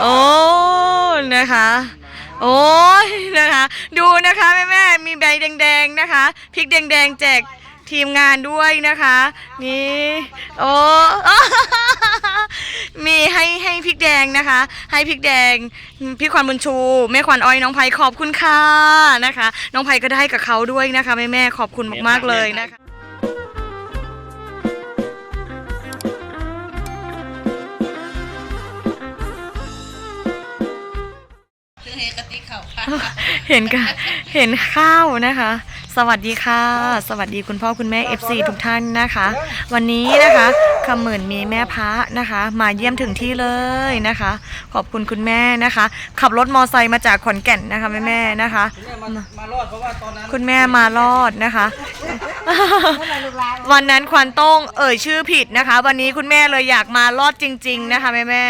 โอ้นะคะ โอ้ยนะคะ ดูนะคะแม่แม่มีใบแดงๆนะคะพริกแดงๆแจกทีมงานด้วยนะคะ นี่โอ้มีให้ให้พริกแดงนะคะ ให้พริกแดงพี่ควันบุญชูแม่ควันอ้อยน้องไผ่ขอบคุณค่ะนะคะ น้องไผ่ก็ได้กับเขาด้วยนะคะแม่แม่ขอบคุณมากๆเลยนะคะ เห็นกันเห็นข้าวนะคะ สวัสดีค่ะ สวัสดีคุณพ่อคุณแม่ FC ทุกท่านนะคะ วันนี้นะคะคำหมื่นมีแม่พระนะคะ มาเยี่ยมถึงที่เลยนะคะ ขอบคุณคุณแม่นะคะ ขับรถมอไซค์มาจากขอนแก่นนะคะแม่แม่นะคะ คุณแม่มารอดนะคะวันนั้นควันต้งเอ่ยชื่อผิดนะคะ วันนี้คุณแม่เลยอยากมารอดจริง ๆ นะคะแม่แม่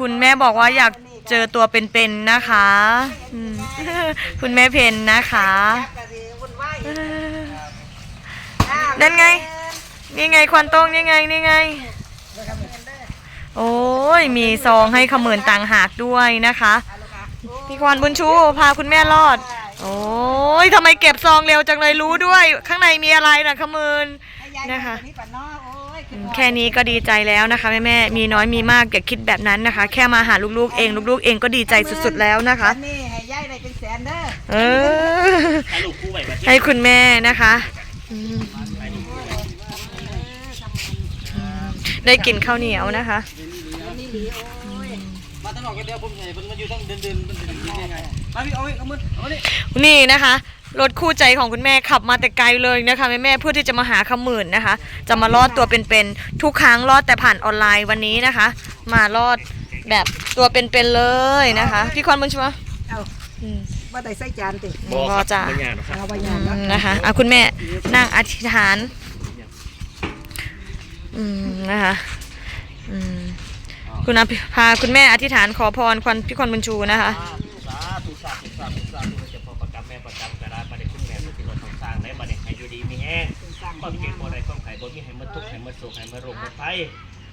คุณแม่บอกว่าอยาก เจอตัวเป็นๆนะคะอืมคุณแม่เพนนะคะ นั่นไง นี่ไงควันโต้งนี่ไงนี่ไง โอ้ยมีซองให้ขมืนต่างหากด้วยนะคะ พี่ควันบุญชูพาคุณแม่รอด โอ้ยทำไมเก็บซองเร็วจังเลยรู้ด้วย ข้างในมีอะไรนะขมืนนะคะ แค่นี้ก็ดีใจแล้วนะคะแม่แม่ๆมีน้อยมีมากอย่าคิดแบบนั้นนะคะ แค่มาหาลูกๆเองลูกๆเองก็ดีใจสุดๆแล้วนะคะ นี่ให้ยายได้เป็นแสนเด้อเออถ่ายรูปคู่ไว้บัดนี้ให้คุณแม่นะคะอืมได้กินข้าวเหนียวนะคะ มาตลอดกันเดียวผมเห็นมันมาอยู่ตั้งเดินเดินมันเป็นยังไงมาพี่เอาไว้เอามือเอานี่นี่นะคะ รถคู่ใจของคุณแม่ขับมาแต่ไกลเลยนะคะแม่แม่ๆเพื่อที่จะมาหาขมื่นนะคะ จะมารอดตัวเป็นๆทุกครั้งรอดแต่ผ่านออนไลน์วันนี้นะคะ มารอดแบบตัวเป็นๆเลยนะคะ พี่ควันบุญชัวเอาอืม ว่าได้ใส่จานติบอจ้าไม่ยากหรอกครับเอาไปอืยานมเนาะนะคะอะคุณแม่นั่งอธิษฐาน อืมนะคะอืมคุณอาพาคุณแม่อธิษฐานขอพรควันพี่ควันบุญชูนะคะ สาธุสาธุสาธุสาธุ ม่ประจำกระดาษประเด็นคุณแม่สุธิรสสร้างและประเด็นให้อยู่ดีมีแห้งความเก่งบ่ได้ความไข่บ่มีให้มันทุกข์ให้มันสุขให้มันโรคมันไฟ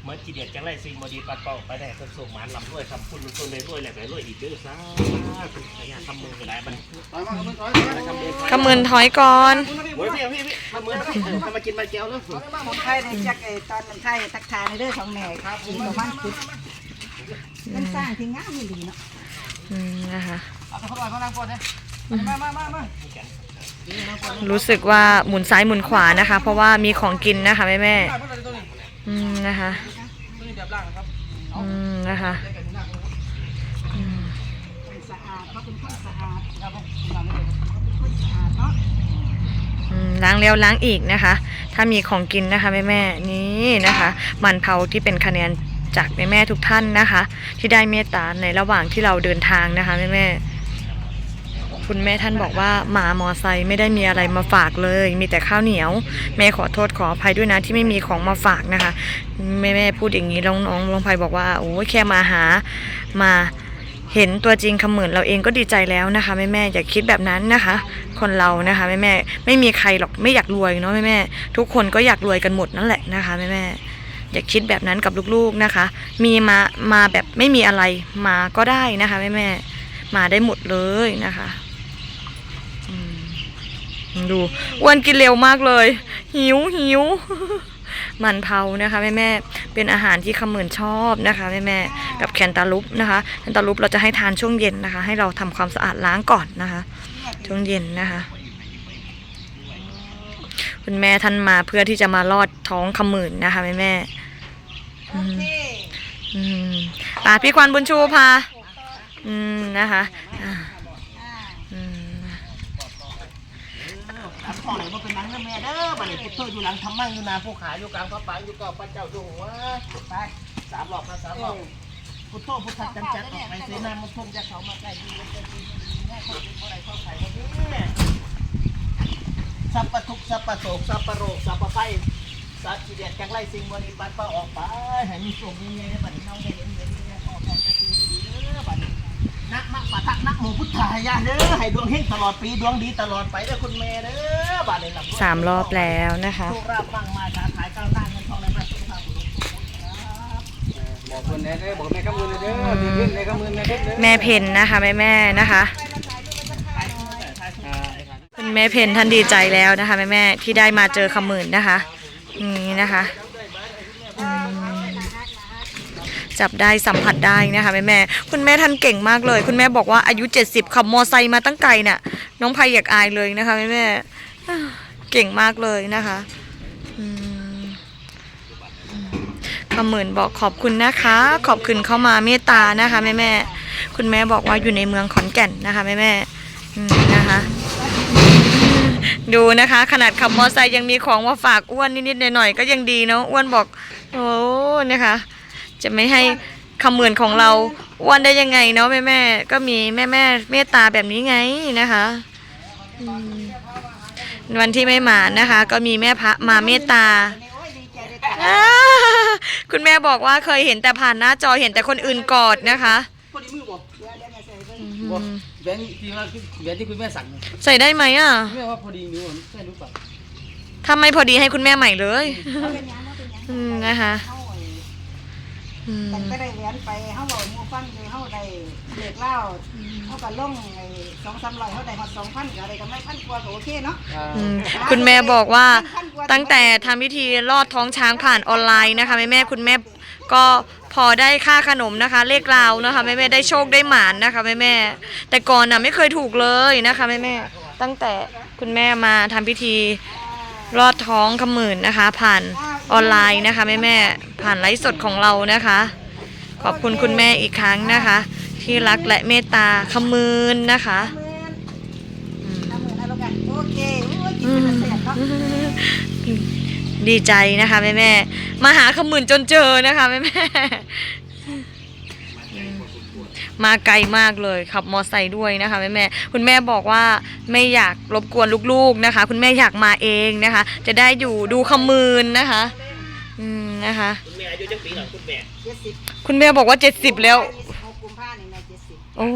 เมื่อจีเดียดจังไรสิ่งบ่ดีปัดเป่าไปได้เพิ่นส่งหมานลำรวยทำคุณลุงต้นเลยรวยแหละไปรวยอีกเด้อสาธุขยันทำมือหลายบัดทำเองขมืนถอยก่อนโอ้ยพี่พี่พี่ทำมือทำมากินมาแก้วเนาะคนไทยในจักไอ้ตอนมันไทยตักทานในเด้อของแม่ครับกินประมาณสิบมันสร้างที่งามดีเนาะอืมนะคะเอาไปคนละคนละคนนะมามามามา รู้สึกว่าหมุนซ้ายหมุนขวานะคะ เพราะว่ามีของกินนะคะแม่แม่ๆอืมนะคะตัวนี้แบบล่างนะครับอืมนะคะอืมสะอาดเขาเป็นคนสะอาดครับผมคนสะอาดเนาะอืมล้างแล้วล้างอีกนะคะ ถ้ามีของกินนะคะแม่แม่ๆนี่นะคะ มันเผาที่เป็นคะแนนจากแม่แม่ๆทุกท่านนะคะ ที่ได้เมตตาในระหว่างที่เราเดินทางนะคะแม่แม่ๆ คุณแม่ท่านบอกว่าหมามอไซค์ไม่ได้มีอะไรมาฝากเลย มีแต่ข้าวเหนียว แม่ขอโทษขออภัยด้วยนะที่ไม่มีของมาฝากนะคะ แม่แม่พูดอย่างนี้น้องน้องลงภัยบอกว่าโอ้แค่มาหามาเห็นตัวจริงคำเหมือนเราเองก็ดีใจแล้วนะคะแม่แม่อย่าคิดแบบนั้นนะคะ คนเรานะคะแม่แม่ไม่มีใครหรอกไม่อยากรวยเนาะแม่แม่ทุกคนก็อยากรวยกันหมดนั่นแหละนะคะแม่แม่อย่าคิดแบบนั้นกับลูกๆนะคะ มีมามาแบบไม่มีอะไรมาก็ได้นะคะแม่แม่มาได้หมดเลยนะคะ ดูอ้วนกินเร็วมากเลย หิวหิวมันเผานะคะแม่แม่เป็นอาหารที่ขมื่นชอบนะคะแม่แม่กับแคนตาลูปนะคะแคนตาลูปเราจะให้ทานช่วงเย็นนะคะ ให้เราทำความสะอาดล้างก่อนนะคะ ช่วงเย็นนะคะคุณแม่ท่านมาเพื่อที่จะมาลอดท้องขมื่นนะคะแม่แม่ป่าพี่ควันบุญชูพาอืมนะคะอ่าอืม หลังพ่อไหนมาเป็นหลังนะแม่เด้อบัดนี้พุทโธอยู่หลังทำไมอยู่นาผู้ขาอยู่กลางพระปางอยู่กับพระเจ้าอยู่หัวไปสามรอบนะสามรอบพุทโธพุทธัจันจักออกไปเสนามุทมจะเขามาใกล้ดีเลยจะดีแม่คนเป็นอะไรเข้าใส่วันนี้สัพพทุกสัพพโศกสัพพโรคสัพพไฟสัตว์จีเดียดจังไรสิ่งวันนี้ปัดป้าออกไปให้มีโชคมีเงินบัดนี้น้องได้ นักมะปะทะนักโมพุทธายาเด้อให้ดวงเฮงตลอดปีดวงดีตลอดไปเด้อคุณแม่เด้อบาดนี้ลำสามรอบแล้วนะคะโชคราบมั่งมาค้าขายก้าวหน้าเงินทองในพระสุขภาพบุรุษครับบอกคนแน่เด้อบอกแม่ขมือเด้อเดือนเดือนแม่ขมือแม่เด้อเด้อแม่เพนนะคะแม่แม่ๆนะคะอ่าไอ้ขันคุณแม่เพนท่านดีใจแล้วนะคะแม่แม่ๆที่ได้มาเจอคำหมื่นนะคะนี่นะคะอืม จับได้สัมผัสได้นะคะแม่แม่คุณแม่ท่านเก่งมากเลย คุณแม่บอกว่าอายุ 70ขับมอไซค์มาตั้งไกลน่ะน้องพายอยากอายเลยนะคะแม่แม่เก่งมากเลยนะคะอืมอืมคำหมื่นบอกขอบคุณนะคะ ขอบคุณเข้ามาเมตตานะคะแม่แม่คุณแม่บอกว่าอยู่ในเมืองขอนแก่นนะคะแม่แม่นะคะดูนะคะ ขนาดขับมอไซค์ยังมีของมาฝากอ้วนนิดๆหน่อยๆก็ยังดีเนาะอ้วนบอก โอ้นะคะ จะไม่ให้คำเหมือนของเราอ้วนได้ยังไงเนาะแม่แม่ๆก็มีแม่แม่ๆเมตตาแบบนี้ไงนะคะอืมวันที่ไม่มานะคะ ก็มีแม่พระมาเมตตาโอ้ยดีใจเลยจ้ะอ่าคุณแม่บอกว่าเคยเห็นแต่ผ่านหน้าจอเห็นแต่คนอื่นกอดนะคะพอดีมือบอกเดี๋ยวเดี๋ยวจะใส่เบิ่งบอกแหวนที่ว่าแหวนที่คุณแม่สั่งเนี่ยใส่ได้ไหมอะแม่ว่าพอดีนิ้วมันใช่หรือเปล่าถ้าไม่พอดีให้คุณแม่ใหม่เลยเอาเป็นหยังเอาเป็นหยังอืมนะคะ เฮาไอ้อืมตั้งแต่ได้เหรียญไปเฮาบอกหมู่ฟังอยู่เฮาได้เด็กเล่าเฮาก็ลงไอ้2-300เฮาได้ฮอด2,000ก็ได้กำไรพันกว่าก็โอเคเนาะอ่าอืมคุณแม่บอกว่าตั้งแต่ทำพิธีลอดท้องช้างผ่านออนไลน์นะคะแม่แม่คุณแม่ก็พอได้ค่าขนมนะคะ เลขราวนะคะแม่แม่ได้โชคได้หมานนะคะแม่แม่แต่ก่อนน่ะไม่เคยถูกเลยนะคะแม่แม่ตั้งแต่คุณแม่มาทำพิธีลอดท้องขมื่นนะคะ ผ่าน ออนไลน์นะคะแม่แม่ผ่านไลฟ์สดของเรานะคะ ขอบคุณคุณแม่อีกครั้งนะคะ ที่รักและเมตตาขมืนนะคะโอเคดีใจนะคะแม่แม่มาหาขมืนจนเจอนะคะแม่แม่ มาไกลมากเลยขับมอไซค์ด้วยนะคะแม่แม่ๆคุณแม่บอกว่าไม่อยากรบกวนลูกๆนะคะ คุณแม่อยากมาเองนะคะ จะได้อยู่ดูขมืนนะคะ อืมนะคะคุณแม่อายุจังปีหรอคุณแม่70คุณแม่บอกว่าเจ็ดสิบแล้ว26กุมภาพันธ์นี่แม่70โอ้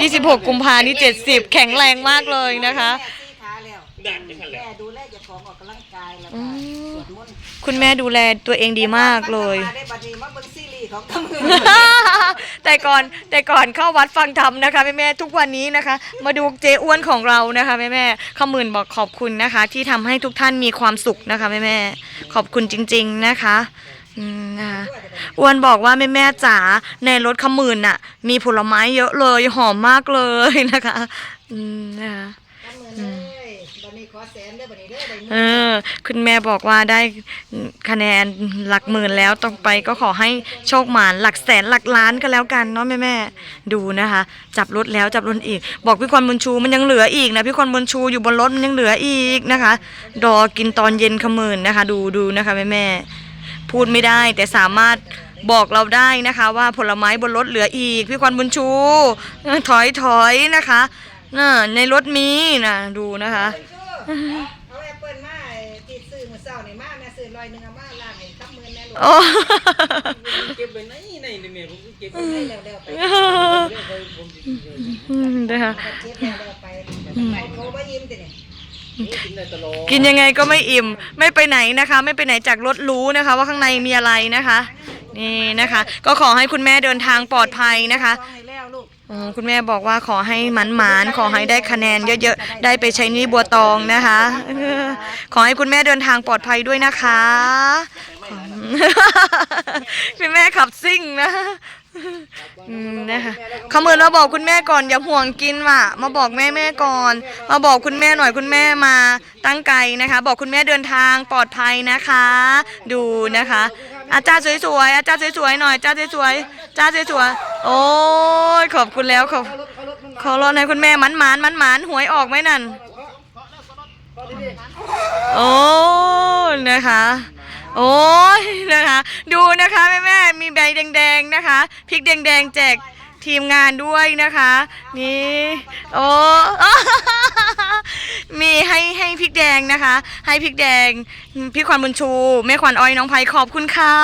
ยี่สิบหกกุมภานี่เจ็ดสิบแข็งแรงมากเลยนะคะแม่ซี่ขาแล้วด่านจังหันแหละแม่ดูแลเจ้าของออกกำลังกายแล้วอืก็มสวดมนต์คุณแม่ดูแลตัวเองดีมากเลย เบิ่งซีรีส์ของตำรวจแต่ก่อนแต่ก่อนเข้าวัดฟังธรรมนะคะแม่แม่ทุกวันนี้นะคะ มาดูเจอ้วนของเรานะคะแม่แม่ขมื่นบอกขอบคุณนะคะ ที่ทำให้ทุกท่านมีความสุขนะคะแม่แม่ขอบคุณจริง ๆนะคะอืมนะคะอ้วนบอกว่าแม่แม่จ๋าในรถขมื่นน่ะ มีผลไม้เยอะเลยหอมมากเลยนะคะอืมนะคะ ทำมือเลยบัดนี้ขอแสนเด้อบัดนี้ เออคุณแม่บอกว่าได้คะแนนหลักหมื่นแล้วต่อไปก็ขอให้โชคหมานหลักแสนหลักล้านก็แล้วกันเนาะแม่แม่ดูนะคะ จับรถแล้วจับรถอีก บอกพี่ควันบุญชูมันยังเหลืออีกนะพี่ควันบุญชูอยู่บนรถมันยังเหลืออีกนะคะ ดอกินตอนเย็นขมื่นนะคะ ดูดูนะคะแม่แม่พูดไม่ได้แต่สามารถบอกเราได้นะคะว่าผลไม้บนรถเหลืออีก พี่ควันบุญชู ถอยถอยนะคะน่ะในรถมีนะดูนะคะ โอ้เก็บไว้ในในในแม่ผมเก็บไว้ให้ในเร็วๆไปผมอืมนะคะเอาเก็บแล้วๆไปเอาโทรบ่ยิ้มตินี่กินได้ตลอดกินยังไงก็ไม่อิ่ม ไม่ไปไหนนะคะ ไม่ไปไหนจากรถรู้นะคะ ว่าข้างในมีอะไรนะคะ นี่นะคะ ก็ขอให้คุณแม่เดินทางปลอดภัยนะคะ คุณแม่บอกว่าขอให้หมันหมานๆขอให้ได้คะแนนเยอะๆ ได้ไปใช้นี้บัวตองนะคะขอให้คุณแม่เดินทางปลอดภัยด้วยนะคะ คุณแม่ขับซิ่งนะนะคะขมือนมาบอกคุณแม่ก่อนอย่าห่วงกินว่ะ มาบอกแม่แม่ก่อน มาบอกคุณแม่หน่อยคุณแม่มาตั้งไกลนะคะ บอกคุณแม่เดินทางปลอดภัยนะคะ ดูนะคะ อาจารย์สวยๆอาจารย์สวยๆหน่อยอาจารย์สวยๆอาจารย์สวยๆ โอ้ยขอบคุณแล้วขอบขอรอนให้คุณแม่มันหมานมันหมานหวยออกไหมนั่น โอ้นะคะ โอ้ยนะคะ ดูนะคะแม่แม่มีใบแดงๆนะคะพริกแดงๆแจก ทีมงานด้วยนะคะ นี่โอ้มีให้ให้พริกแดงนะคะ ให้พริกแดงพี่ควันบุญชูแม่ควันอ้อยน้องไผ่ขอบคุณค่ะ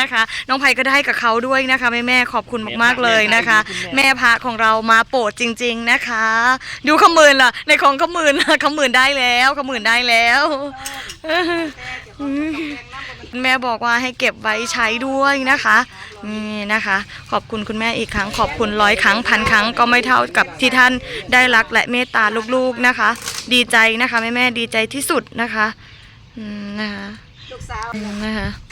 นะคะ น้องไผ่ก็ได้กับเขาด้วยนะคะแม่แม่ๆขอบคุณมากๆเลยนะคะ แม่พระของเรามาโปรดจริง ๆนะคะ ดูขมื่นล่ะในของขมื่นล่ะขมื่นได้แล้วขมื่นได้แล้ว แต่เจ้าของกับแพงน้ำบ่มันคุณแม่บอกว่าให้เก็บไว้ใช้ด้วยนะคะนี่นะคะ ขอบคุณคุณแม่อีกครั้ง ขอบคุณร้อยครั้งพันครั้งก็ไม่เท่ากับที่ท่านได้รักและเมตตาลูกๆนะคะ ดีใจนะคะแม่แม่ๆดีใจที่สุดนะคะอืมนะคะลูกสาวอืมนะคะอืม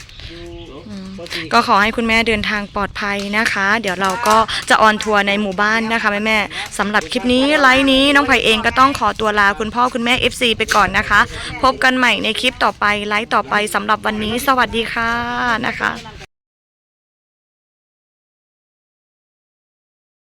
ก็ขอให้คุณแม่เดินทางปลอดภัยนะคะ เดี๋ยวเราก็จะออนทัวร์ในหมู่บ้านนะคะแม่แม่สำหรับคลิปนี้ไลฟ์นี้น้องไผ่เองก็ต้องขอตัวลาคุณพ่อคุณแม่ FC ไปก่อนนะคะ พบกันใหม่ในคลิปต่อไปไลฟ์ต่อไปสำหรับวันนี้ สวัสดีค่ะนะคะ